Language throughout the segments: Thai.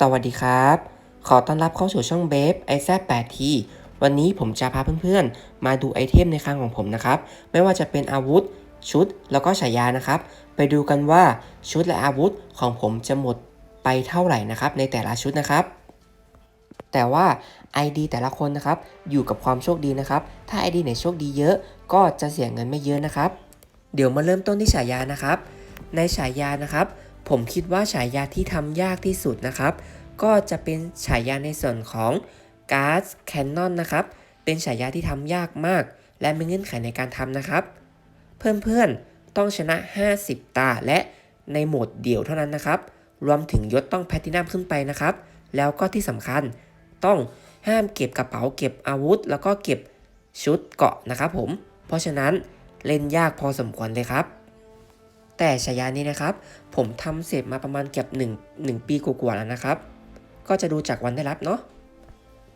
สวัสดีครับ ขอต้อนรับเข้าสู่ช่องเบฟไอแซด8ทีวันนี้ผมจะพาเพื่อนๆ มาดูไอเทมในคลังของผมนะครับ ไม่ว่าจะเป็นอาวุธ ชุด แล้วก็ฉายานะครับ ไปดูกันว่าชุดและอาวุธของผมจะหมดไปเท่าไหร่นะครับ ในแต่ละชุดนะครับ แต่ว่า ID แต่ละคนนะครับ อยู่กับความโชคดีนะครับ ถ้า ID ไหนโชคดีเยอะ ก็จะเสียเงินไม่เยอะนะครับ เดี๋ยวมาเริ่มต้นที่ฉายานะครับ ในฉายานะครับ ผมคิดว่าฉายาที่ทำยากที่สุดนะครับ ก็จะเป็นฉายาในส่วนของ g a s Cannon นะครับ เป็นฉายาที่ทำยากมาก และมีเงื่อนไขในการทำนะครับ เพื่อนๆต้องชนะ 50 ตาและในโหมดเดี่ยวเท่านั้นนะครับ รวมถึงยศต้องแพลตินัมขึ้นไปนะครับ แล้วก็ที่สำคัญต้องห้ามเก็บกระเป๋าเก็บอาวุธ แล้วก็เก็บชุดเกาะนะครับผม เพราะฉะนั้นเล่นยากพอสมควรเลยครับ แต่ฉายานี้นะครับ ผมทำเสร็จมาประมาณเกือบ1 1ปีกว่าๆแล้วนะครับ ก็จะดูจากวันได้รับเนาะ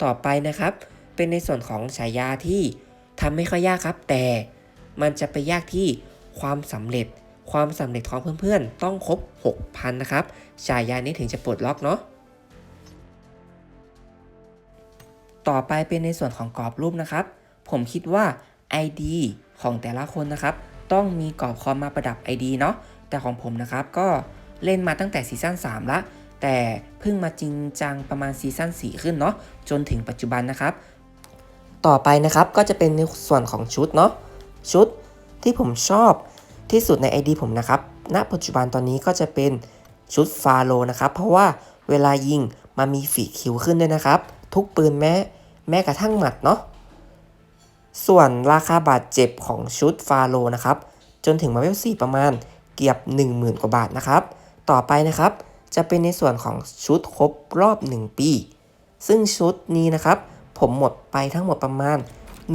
ต่อไปนะครับ เป็นในส่วนของฉายาที่ทำไม่ค่อยยากครับ แต่มันจะไปยากที่ความสำเร็จ ความสำเร็จของเพื่อนๆ ต้องครบ 6,000 นะครับฉายานี้ถึงจะปลดล็อกเนาะต่อไปเป็นในส่วนของกรอบรูปนะครับ ผมคิดว่า ID ของแต่ละคนนะครับ ต้องมีกรอบคอมมาประดับ ID เนาะแต่ของผมนะครับก็เล่นมาตั้งแต่ซีซั่น3ละแต่เพิ่งมาจริงจังประมาณซีซั่น4ขึ้นเนาะจนถึงปัจจุบันนะครับ ต่อไปนะครับก็จะเป็นในส่วนของชุดเนาะชุดที่ผมชอบที่สุดใน ID ผมนะครับณปัจจุบันตอนนี้ก็จะเป็นชุดฟาโลนะครับ เพราะว่าเวลายิงมันมีฝีคิวขึ้นด้วยนะครับ ทุกปืนแม้แม้กระทั่งหมัดเนาะ ส่วนราคาบาดเจ็บของชุดฟาโลนะครับ จนถึงมาเวล4ประมาณเกือบ 10,000 กว่าบาทนะครับ ต่อไปนะครับ จะเป็นในส่วนของชุดครบรอบ 1 ปี ซึ่งชุดนี้นะครับ ผมหมดไปทั้งหมดประมาณ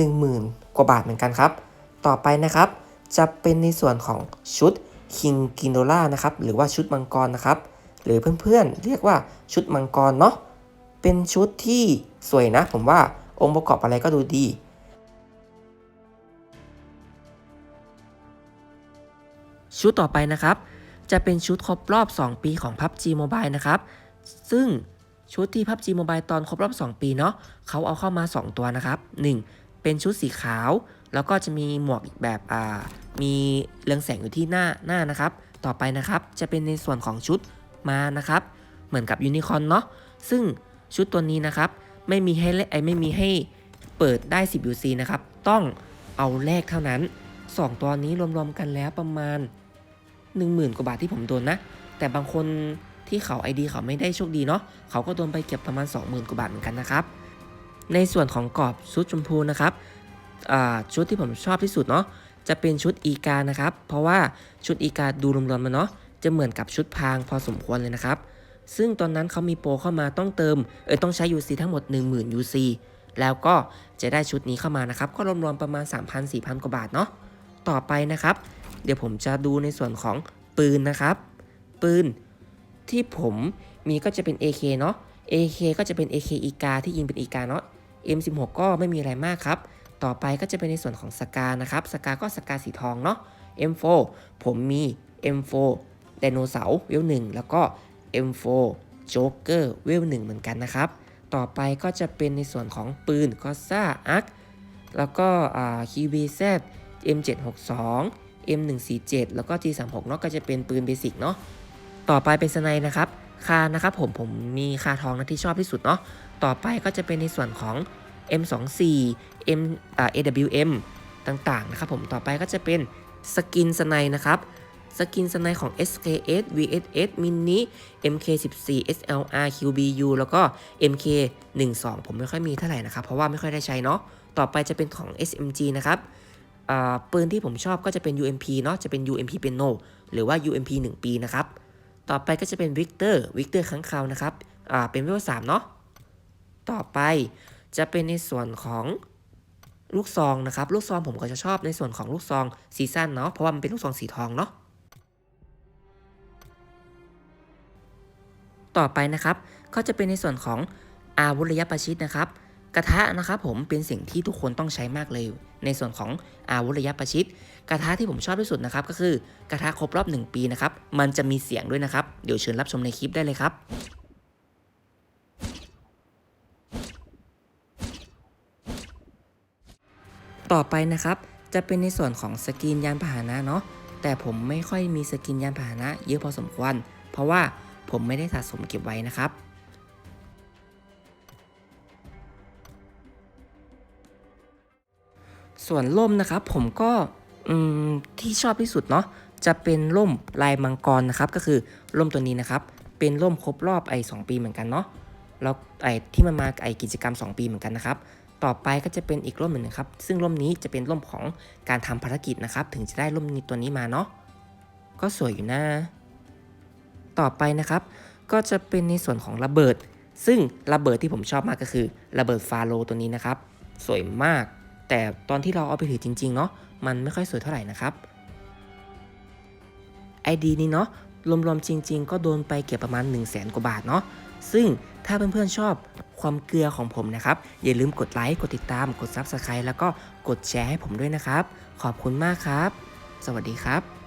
10,000 กว่าบาทเหมือนกันครับ ต่อไปนะครับ จะเป็นในส่วนของชุดคิงกินโดล่านะครับ หรือว่าชุดมังกรนะครับ หรือเพื่อนๆ เรียกว่าชุดมังกรเนาะ เป็นชุดที่สวยนะ ผมว่าองค์ประกอบอะไรก็ดูดี ชุดต่อไปนะครับ จะเป็นชุดครบรอบ 2 ปีของ PUBG Mobile นะครับ ซึ่งชุดที่ PUBG Mobile ตอนครบรอบ 2 ปีเนาะเขาเอาเข้ามา 2 ตัวนะครับ 1. เป็นชุดสีขาว แล้วก็จะมีหมวกอีกแบบอ่ามีเรืองแสงอยู่ที่หน้าหน้านะครับ ต่อไปนะครับจะเป็นในส่วนของชุดมานะครับ เหมือนกับยูนิคอร์นเนาะซึ่งชุดตัวนี้นะครับ ไม่มีให้ไอไม่มีให้เปิดได้ 10 UC นะครับ ต้องเอาแลกเท่านั้น 2 ตัวนี้รวมๆกันแล้วประมาณ 10,000 กว่าบาทที่ผมโดนนะ แต่บางคนที่เขา ID เขาไม่ได้โชคดีเนาะเขาก็โดนไปเก็บประมาณ 20,000 กว่าบาทเหมือนกันนะครับ ในส่วนของกรอบชุดชมพูนะครับชุดที่ผมชอบที่สุดเนาะจะเป็นชุดอีกานะครับ เพราะว่าชุดอีกาดูรวมๆมาเนาะจะเหมือนกับชุดพางพอสมควรเลยนะครับ ซึ่งตอนนั้นเขามีโปรเข้ามาต้องเติมเออต้องใช้ UC ทั้งหมด 10,000 UC แล้วก็จะได้ชุดนี้เข้ามานะครับ ก็รวมๆประมาณ 3,000-4,000 กว่าบาทเนาะต่อไปนะครับ เดี๋ยวผมจะดูในส่วนของปืนนะครับ ปืนที่ผมมีก็จะเป็น AK เนาะ AK ก็จะเป็น AK อีกาที่ยิงเป็นอีกาเนาะ M16 ก็ไม่มีอะไรมากครับ ต่อไปก็จะเป็นในส่วนของสกานะครับสกาก็สกาสีทองเนาะ M4 ผมมี M4 ไดโนเสาร์เวล1แล้วก็ M4 โจ๊กเกอร์เวล1เหมือนกันนะครับ ต่อไปก็จะเป็นในส่วนของปืนก็ซ่าอาร์คแล้วก็อ่า QBZ M762 M147 แล้วก็ G36 เนาะก็จะเป็นปืนเบสิกเนาะต่อไปเป็นสไนนะครับคานะครับผมผมมีคาทองนะที่ชอบที่สุดเนาะต่อไปก็จะเป็นในส่วนของ M24 M อ่า AWM ต่างๆนะครับผมต่อไปก็จะเป็นสกินสไนนะครับสกินสไนของ SKS VSS Mini MK14 SLR QBU แล้วก็ MK12 ผมไม่ค่อยมีเท่าไหร่นะครับ เพราะว่าไม่ค่อยได้ใช้เนาะ ต่อไปจะเป็นของ SMG นะครับ ปืนที่ผมชอบก็จะเป็น UMP เนาะจะเป็น UMP เป็น no หรือว่า UMP 1 ปีนะครับ ต่อไปก็จะเป็น Victor Victor ค้างคาวนะครับเป็นเวล3เนาะต่อไปจะเป็นในส่วนของลูกซองนะครับ ลูกซองผมก็จะชอบในส่วนของลูกซองซีซั่นเนาะเพราะว่ามันเป็นลูกซองสีทองเนาะต่อไปนะครับก็จะเป็นในส่วนของอาวุธระยะประชิดนะครับ กระทะนะครับผมเป็นสิ่งที่ทุกคนต้องใช้มากเลย ในส่วนของอาวุธระยะประชิด กระทะที่ผมชอบที่สุดนะครับก็คือกระทะครบรอบ 1 ปีนะครับมันจะมีเสียงด้วยนะครับ เดี๋ยวเชิญรับชมในคลิปได้เลยครับต่อไปนะครับ จะเป็นในส่วนของสกินยานพาหนะเนาะแต่ผมไม่ค่อยมีสกินยานพาหนะเยอะพอสมควร เพราะว่าผมไม่ได้สะสมเก็บไว้นะครับ ส่วนร่มนะครับผมก็มที่ชอบที่สุดเนาะจะเป็นร่มลายมังกรนะครับ ก็คือร่มตัวนี้นะครับ เป็นร่มครบรอบไอ้สปีเหมือนกันเนาะแล้วไอ้ที่มันมาไอ้กิจกรรม 2 ปีเหมือนกันนะครับ ต่อไปก็จะเป็นอีกร่มหนึ่งนะครับ ซึ่งร่มนี้จะเป็นร่มของการทำภารกิจนะครับ ถึงจะได้ร่มนี้ตัวนี้มาเนาะก็สวยอยู่นะ ต่อไปนะครับ ก็จะเป็นในส่วนของระเบิด ซึ่งระเบิดที่ผมชอบมากก็คือ ระเบิดฟาโลตัวนี้นะครับ สวยมาก แต่ตอนที่เราเอาไปถือจริงๆเนาะมันไม่ค่อยสวยเท่าไหร่นะครับไอดีนี้เนาะรวมๆจริง ๆ ก็โดนไปเก็บประมาณ 1 0 0 0 0แสนกว่าบาทเนาะซึ่งถ้าเพื่อนๆชอบความเกลือของผมนะครับ อย่าลืมกดไลค์กดติดตาม กด Subscribe แล้วก็กดแชร์ให้ผมด้วยนะครับ ขอบคุณมากครับ สวัสดีครับ